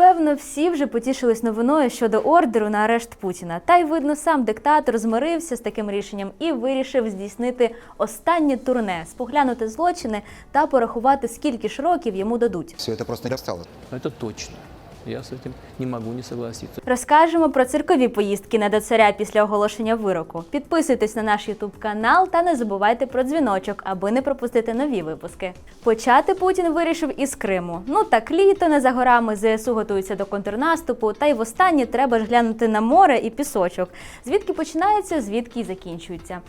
Певно, всі вже потішились новиною щодо ордеру на арешт Путіна. Та й видно, сам диктатор змирився з таким рішенням і вирішив здійснити останнє турне, споглянути злочини та порахувати, скільки ж років йому дадуть. Все це просто не стало. Це точно. Я с этим не могу не согласиться. Розкажемо про циркові поїздки на до царя після оголошення вироку. Підписуйтесь на наш Ютуб канал та не забувайте про дзвіночок, аби не пропустити нові випуски. Почати Путін вирішив із Криму. Ну так літо не за горами ЗСУ готується до контрнаступу. Та й востаннє треба ж глянути на море і пісочок. Звідки починається, звідки й закінчується.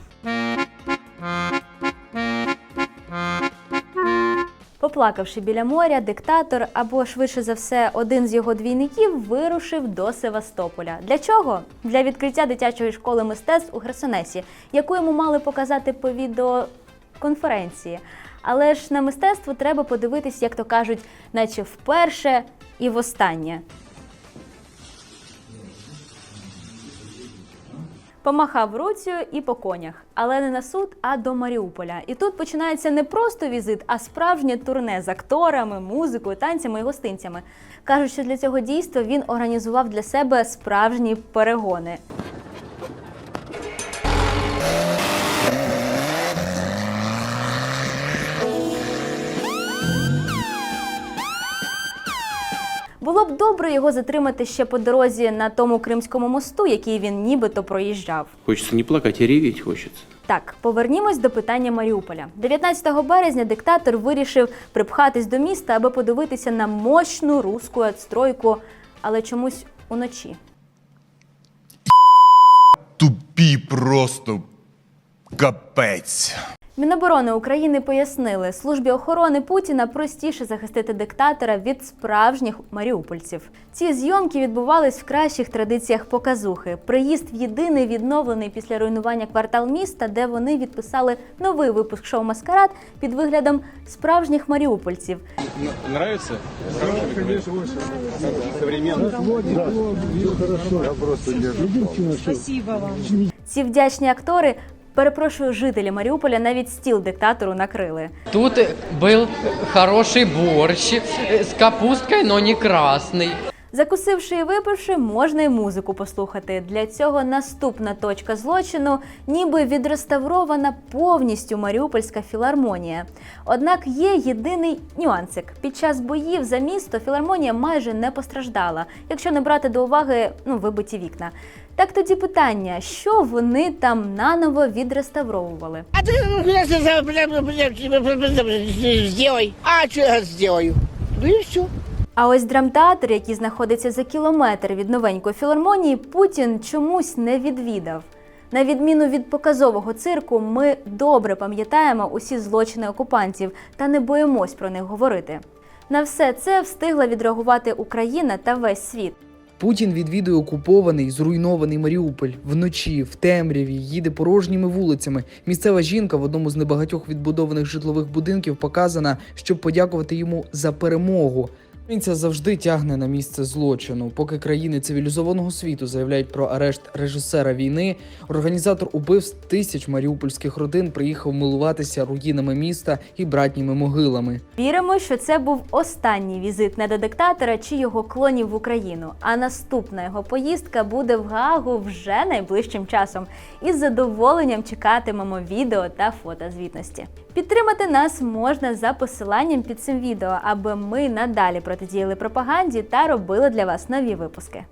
Поплакавши біля моря, диктатор або швидше за все один з його двійників вирушив до Севастополя. Для чого? Для відкриття дитячої школи мистецтв у Херсонесі, яку йому мали показати по відеоконференції. Але ж на мистецтво треба подивитись, як то кажуть, наче вперше і востаннє. Помахав руцею і по конях, але не на суд, а до Маріуполя. І тут починається не просто візит, а справжнє турне з акторами, музикою, танцями і гостинцями. Кажуть, що для цього дійства він організував для себе справжні перегони. Було б добре його затримати ще по дорозі на тому Кримському мосту, який він нібито проїжджав. Хочется не плакать, а реветь хочется. Так, повернімось до питання Маріуполя. 19 березня диктатор вирішив припхатись до міста, аби подивитися на мощну руську отстройку, але чомусь уночі. тупі просто капець. Міноборони України пояснили, службі охорони Путіна простіше захистити диктатора від справжніх маріупольців. Ці зйомки відбувались в кращих традиціях показухи. Приїзд в єдиний відновлений після руйнування квартал міста, де вони відписали новий випуск шоу Маскарад під виглядом справжніх маріупольців. Нравится? Современно. Ці вдячні актори. Перепрошую, жителі Маріуполя навіть стіл диктатору накрили. Тут был хороший борщ э, с капусткой, но не красный. Закусивши і випивши, можна й музику послухати. Для цього наступна точка злочину, ніби відреставрована повністю Маріупольська філармонія. Однак є єдиний нюансик: під час боїв за місто філармонія майже не постраждала, якщо не брати до уваги ну, вибиті вікна. Так тоді питання, що вони там наново відреставровували? А ты сделай. А что я сделаю? Ну и все. А ось драмтеатр, який знаходиться за кілометр від новенької філармонії, Путін чомусь не відвідав. На відміну від показового цирку, ми добре пам'ятаємо усі злочини окупантів та не боїмось про них говорити. На все це встигла відреагувати Україна та весь світ. Путін відвідує окупований, зруйнований Маріуполь вночі, в темряві, їде порожніми вулицями. Місцева жінка в одному з небагатьох відбудованих житлових будинків показана, щоб подякувати йому за перемогу. Українця завжди тягне на місце злочину. Поки країни цивілізованого світу заявляють про арешт режисера війни, організатор убивств тисяч маріупольських родин приїхав милуватися руїнами міста і братніми могилами. Віримо, що це був останній візит не до диктатора чи його клонів в Україну. А наступна його поїздка буде в Гаагу вже найближчим часом. І з задоволенням чекатимемо відео та фотозвітності. Підтримати нас можна за посиланням під цим відео, аби ми надалі протидіяли пропаганді та робили для вас нові випуски.